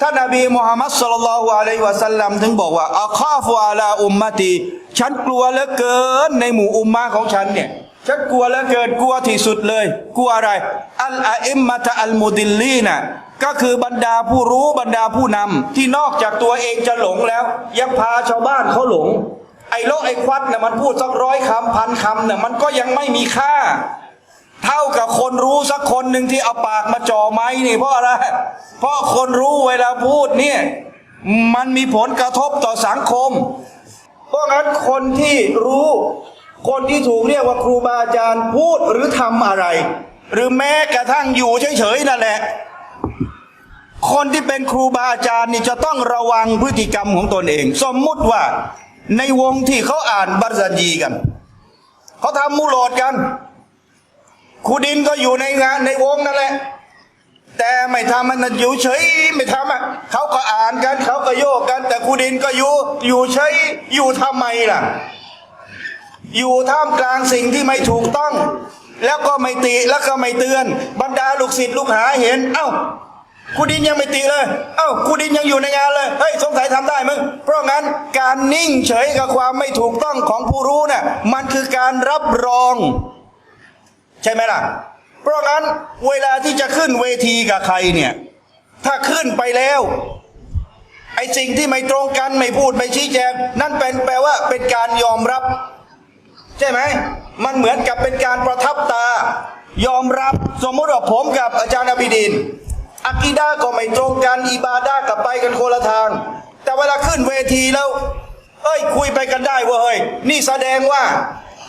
ท่านนบีมุฮัมมัดสุลลัลอฮุอะลัยฮิวะสัลลัมถึงบอกว่าอัคาฟุอาลาอุมมะตี ฉันกลัวเหลือเกินในหมู่อุมมะของฉันเนี่ย ฉันกลัวเหลือเกินกลัวที่สุดเลย กลัวอะไร อัลอาอิมมะตะอัลมุดิลลีนะก็คือบรรดาผู้รู้บรรดาผู้นำที่นอกจากตัวเองจะหลงแล้ว ยังพาชาวบ้านเขาหลง ไอ้โลกไอ้ควัดเนี่ยมันพูดสักร้อยคำพันคำเนี่ยมันก็ยังไม่มีค่า เท่ากับคนรู้สักคนหนึ่งที่เอาปากมาจ่อไม้นี่เพราะอะไร เพราะคนรู้เวลาพูดเนี่ยมันมีผลกระทบต่อสังคม เพราะงั้นคนที่รู้ คนที่ถูกเรียกว่าครูบาอาจารย์พูดหรือทำอะไร หรือแม้กระทั่งอยู่เฉยๆนั่นแหละ คนที่เป็นครูบาอาจารย์นี่จะต้องระวังพฤติกรรมของตนเอง สมมุติว่าในวงที่เขาอ่านบัรซันยีกันเขาทำมุโลดกัน ครูดินก็อยู่ในงานในวงนั่นแหละ แต่ไม่ทำมันนะอยู่เฉยไม่ทำอะเขาก็อ่านกันเขาก็โยกกัน แต่ครูดินก็อยู่อยู่เฉยอยู่ทำไมล่ะ อยู่ท่ามกลางสิ่งที่ไม่ถูกต้อง แล้วก็ไม่ติแล้วก็ไม่เตือน บรรดาลูกศิษย์ลูกหาเห็น เอ้าครูดินยังไม่ติเลย เอ้าครูดินยังอยู่ในงานเลย เฮ้ยสงสัยทำได้มึง เพราะงั้นการนิ่งเฉยกับความไม่ถูกต้องของผู้รู้เนี่ยมันคือการรับรอง ใช่ไหมล่ะ เพราะงั้นเวลาที่จะขึ้นเวทีกับใครเนี่ย ถ้าขึ้นไปแล้วไอ้สิ่งที่ไม่ตรงกันไม่พูดไม่ชี้แจง นั่นเป็นแปลว่าเป็นการยอมรับ ใช่ไหมมันเหมือนกับเป็นการประทับตา ยอมรับสมมติว่าผมกับอาจารย์อบิดินอากีดาก็ไม่ตรงกันอิบาดากับไปกันคนละทาง แต่เวลาขึ้นเวทีแล้ว เอ้ยคุยไปกันได้เว้ยนี่แสดงว่า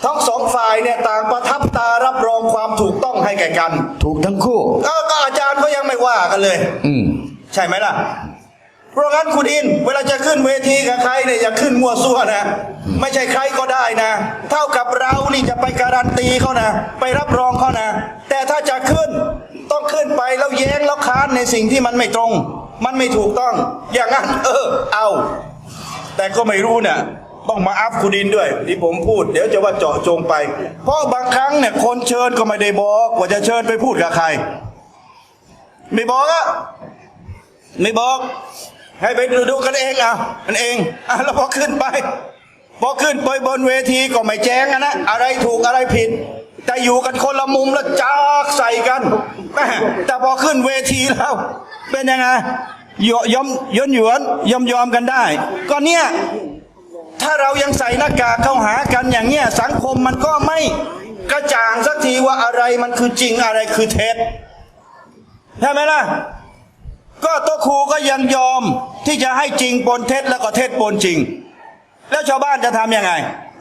ทั้งสองฝ่ายเนี่ยต่างประทับตารับรองความถูกต้องให้แก่กันถูกทั้งคู่เออก็อาจารย์ก็ยังไม่ว่ากันเลย อืมใช่ไหมล่ะ เพราะงั้นคุณอิน เวลาจะขึ้นเวทีกับใครเนี่ยอย่าขึ้นมั่วซั่วนะ ไม่ใช่ใครก็ได้นะ เท่ากับเรานี่จะไปการันตีเขานะ ไปรับรองเขานะ แต่ถ้าจะขึ้นต้องขึ้นไปแล้วแย้งแล้วค้านในสิ่งที่มันไม่ตรง มันไม่ถูกต้อง อย่างนั้น เออ เอา แต่ก็ไม่รู้เนี่ย ต้องมาอัพคุณดินด้วย ที่ผมพูด เดี๋ยวจะว่าเจาะจงไป เพราะบางครั้งเนี่ยคนเชิญก็ไม่ได้บอกว่าจะเชิญไปพูดกับใคร ไม่บอกอะไม่บอก ให้ไปดูดูกันเองอะกันเองอะแล้วพอขึ้นไปพอขึ้นไปบนเวทีก็ไม่แจ้งอะนะอะไรถูกอะไรผิด แต่อยู่กันคนละมุมแล้วจากใส่กันแต่พอขึ้นเวทีแล้ว เป็นยังไงยยอมยนหยวนยอมยอมกันได้ ก็เนี่ย ถ้าเรายังใส่หน้ากากเข้าหากันอย่างเงี้ยสังคมมันก็ไม่กระจ่างสักทีว่าอะไรมันคือจริงอะไรคือเท็จใช่ไหมล่ะ ก็โตัวครูก็ยังยอมที่จะให้จริงปนเท็จแล้วก็เท็จปนจริง แล้วชาวบ้านจะทำยังไง